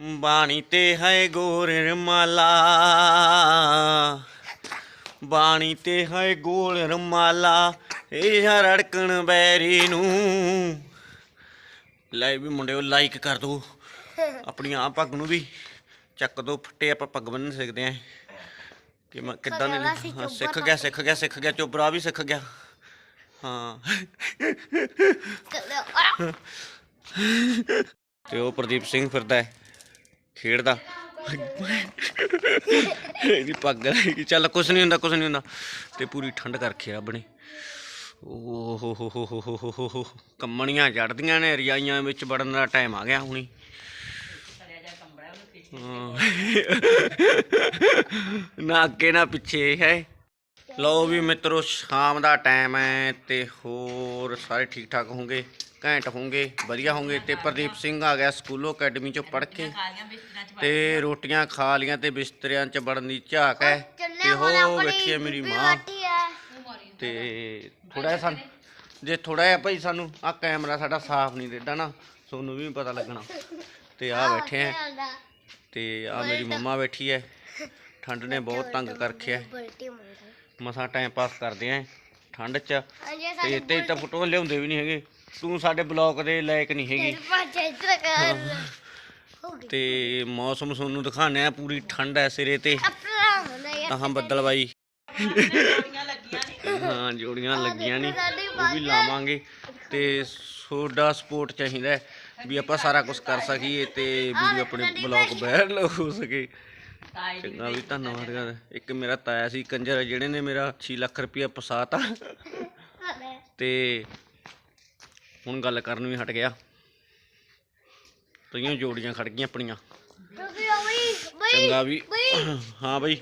ਬਾਣੀ ਤੇ ਹੈ ਗੋਰ ਰਮਾਲਾ। ਬਾਣੀ ਤੇ ਹੈ ਗੋਲ ਰਮਾਲਾ ਇਹ ਰੜਕਣ ਬੈਰੀ ਨੂੰ। ਲੈ ਵੀ ਮੁੰਡਿਓ ਲਾਈਕ ਕਰ ਦਿਓ ਆਪਣੀ ਆ ਪੱਗ ਨੂੰ ਵੀ ਚੱਕ ਦੋ ਫੱਟੇ ਆਪਾਂ ਪੱਗ ਬੰਨ ਸਕਦੇ ਆਂ ਕਿ ਮੈਂ ਕਿੱਦਾਂ ਨੇ ਸਿੱਖ ਗਿਆ ਸਿੱਖ ਗਿਆ ਸਿੱਖ ਗਿਆ ਚੋਬਰਾ ਵੀ ਸਿੱਖ ਗਿਆ। ਹਾਂ। ਤੇ ਉਹ ਪ੍ਰਦੀਪ ਸਿੰਘ ਫਿਰਦਾ ਹੈ। ਖੇਡਦਾ। ਇਹਦੀ ਪੱਗ ਲੱਗੀ ਚੱਲ ਕੁਛ ਨਹੀਂ ਹੁੰਦਾ, ਕੁਛ ਨਹੀਂ ਹੁੰਦਾ। ਤੇ ਪੂਰੀ ਠੰਡ ਕਰਕੇ ਰੱਬ ਨੇ ਓਹ ਕੰਮਣੀਆਂ ਜੜਦੀਆਂ ਨੇ, ਰਜਾਈਆਂ ਵਿੱਚ ਵੜਨ ਦਾ ਟਾਈਮ ਆ ਗਿਆ ਹੁਣੀ। ਨਾ ਅੱਗੇ, ਨਾ ਪਿੱਛੇ ਹੈ। ਲਓ ਵੀ ਮਿੱਤਰੋ, ਸ਼ਾਮ ਦਾ ਟਾਈਮ ਹੈ ਤੇ ਹੋਰ ਸਾਰੇ ਠੀਕ ਠਾਕ ਹੋਗੇ ਘੈਂਟ ਹੋਣਗੇ ਵਧੀਆ ਹੋਣਗੇ। ਤੇ ਪ੍ਰਦੀਪ ਸਿੰਘ ਆ ਗਿਆ ਸਕੂਲੋਂ ਅਕੈਡਮੀ ਚੋਂ ਪੜ੍ਹ ਕੇ। ਤੇ ਰੋਟੀਆਂ ਖਾ ਲੀਆਂ ਤੇ ਬਿਸਤਰਿਆਂ 'ਚ ਵੜਨ ਦੀ ਝਾਕ ਹੈ। ਤੇ ਹੋ ਬੈਠੀ ਹੈ ਮੇਰੀ ਮਾਂ। ਤੇ ਥੋੜਾ ਜਿਹਾ ਸਾਨੂੰ ਜੇ ਥੋੜਾ ਜਿਹਾ ਭਾਈ ਸਾਨੂੰ ਆ ਕੈਮਰਾ ਸਾਡਾ ਸਾਫ਼ ਨਹੀਂ ਦਿੰਦਾ ਨਾ ਤੁਹਾਨੂੰ ਵੀ ਪਤਾ ਲੱਗਣਾ। ਤੇ ਆ ਬੈਠੇ ਆ। ਤੇ ਆ ਮੇਰੀ ਮੰਮਾ ਬੈਠੀ ਹੈ। ਠੰਡ ਨੇ ਬਹੁਤ ਤੰਗ ਕਰ ਰੱਖਿਆ ਹੈ। ਬਲਟੀ ਮੰਗਦਾ ਮਸਾਂ ਟਾਈਮ ਪਾਸ ਕਰਦੇ ਆਂ। ਠੰਡ 'ਚ ਤੇ ਤੇ ਤਾਂ ਫੋਟੋ ਲਿਆਉਂਦੇ ਵੀ ਨਹੀਂ ਹੈਗੇ। ਤੂੰ ਸਾਡੇ ਬਲੌਗ ਦੇ ਲਾਇਕ ਨਹੀਂ ਹੈਗੀ। ਤੇ ਮੌਸਮ ਤੁਹਾਨੂੰ ਦਿਖਾਣੇ ਆ ਪੂਰੀ ਠੰਡ ਹੈ ਸਿਰੇ ਤੇ। ਤਾਂ ਬੱਦਲ ਬਾਈ ਹਾਂ ਜੋੜੀਆਂ ਲੱਗੀਆਂ ਨਹੀਂ ਉਹ ਵੀ ਲਾਵਾਂਗੇ। ਤੇ ਸੋਡਾ ਸਪੋਰਟ ਚਾਹੀਦਾ ਵੀ ਆਪਾਂ ਸਾਰਾ ਕੁਝ ਕਰ ਸਕੀਏ ਤੇ ਵੀਡੀਓ ਆਪਣੇ ਬਲੌਗ ਵਾਇਰਲ ਹੋ ਸਕੇ। ਚੰਗਾ ਵੀ ਧੰਨਵਾਦ ਕਰ ਇੱਕ ਮੇਰਾ ਤਾਇਆ ਸੀ ਕੰਜਰ ਜਿਹੜੇ ਨੇ ਮੇਰਾ 6 ਲੱਖ ਰੁਪਇਆ ਫਸਾਤਾ ਤੇ ਹੁਣ ਗੱਲ ਕਰਨ ਵੀ ਹਟ ਗਿਆ। ਤਈਆਂ ਜੋੜੀਆਂ ਖੜ ਗਈਆਂ ਆਪਣੀਆਂ। ਤੁਸੀਂ ਉਹ ਬਈ ਬਈ ਚੰਗਾ ਵੀ। ਬਈ। ਹਾਂ ਬਈ।